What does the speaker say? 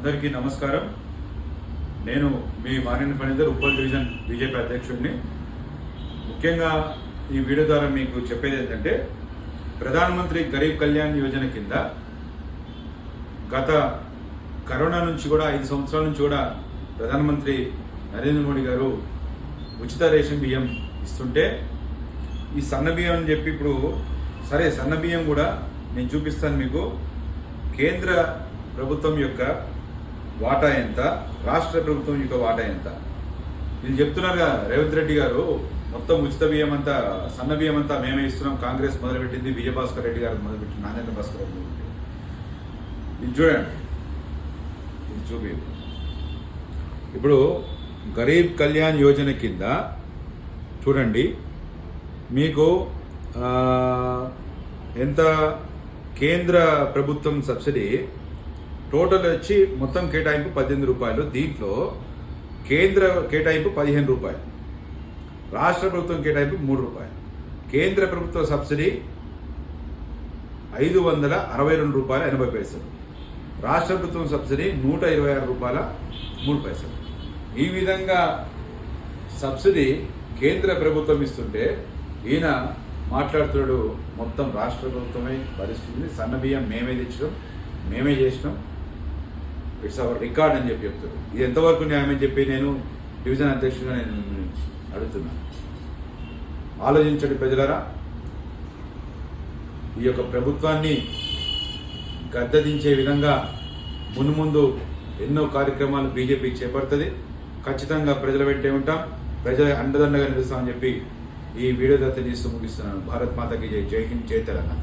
అందరికీ నమస్కారం. నేను మీ మారిన ఫణీందర్ ఉప్పల్ డివిజన్ బీజేపీ అధ్యక్షుడిని. ముఖ్యంగా ఈ వీడియో ద్వారా మీకు చెప్పేది ఏంటంటే ప్రధానమంత్రి గరీబ్ కళ్యాణ్ యోజన కింద గత కరోనా నుంచి కూడా ఐదు సంవత్సరాల నుంచి కూడా ప్రధానమంత్రి నరేంద్ర మోడీ గారు ఉచిత రేషన్ బియ్యం ఇస్తుంటే ఈ సన్న బియ్యం అని చెప్పి ఇప్పుడు సరే సన్న బియ్యం కూడా నేను చూపిస్తాను మీకు. కేంద్ర ప్రభుత్వం యొక్క వాటా ఎంత రాష్ట్ర ప్రభుత్వం యొక్క వాటా ఎంత వీళ్ళు చెప్తున్నారుగా రేవంత్ రెడ్డి గారు మొత్తం ఉచిత బియ్యం అంతా సన్న బియ్యం అంతా మేమే ఇస్తున్నాం కాంగ్రెస్ మొదలుపెట్టింది విజయభాస్కర్ రెడ్డి గారు మొదలుపెట్టింది నాగేంద్ర భాస్కర్ రెడ్డి ఇది చూడండి. ఇది చూపి ఇప్పుడు గరీబ్ కళ్యాణ్ యోజన కింద చూడండి మీకు ఎంత కేంద్ర ప్రభుత్వం సబ్సిడీ టోటల్ వచ్చి మొత్తం కేటాయింపు పద్దెనిమిది రూపాయలు. దీంట్లో కేంద్ర కేటాయింపు పదిహేను రూపాయలు. రాష్ట్ర ప్రభుత్వం కేటాయింపు మూడు రూపాయలు. కేంద్ర ప్రభుత్వ సబ్సిడీ ఐదు వందల అరవై రెండు రూపాయల ఎనభై పైసలు. రాష్ట్ర ప్రభుత్వం సబ్సిడీ నూట ఇరవై ఆరు రూపాయల మూడు పైసలు. ఈ విధంగా సబ్సిడీ కేంద్ర ప్రభుత్వం ఇస్తుంటే ఈయన మాట్లాడుతున్నాడు మొత్తం రాష్ట్ర ప్రభుత్వమే భరిస్తుంది. సన్న బియ్యం మేమే తెచ్చినాం మేమే చేసినాం. ఇట్స్ అవర్ రికార్డ్ అని చెప్పి చెప్తున్నారు ఇది ఎంతవరకు న్యాయమని అని చెప్పి నేను డివిజన్ అధ్యక్షుడిగా నేను అడుగుతున్నాను ఆలోచించండి ప్రజలరా. ఈ యొక్క ప్రభుత్వాన్ని గద్దదించే విధంగా మునుముందు ఎన్నో కార్యక్రమాలు బీజేపీ చేపడుతుంది. ఖచ్చితంగా ప్రజల వెంటే ఉంటాం. ప్రజల అండదండగా నిలుస్తామని చెప్పి ఈ వీడియో దత్త తీస్తూ ముగిస్తున్నాను. భారత్ మాతకి జై. జై హింద్ జై తెలంగాణ.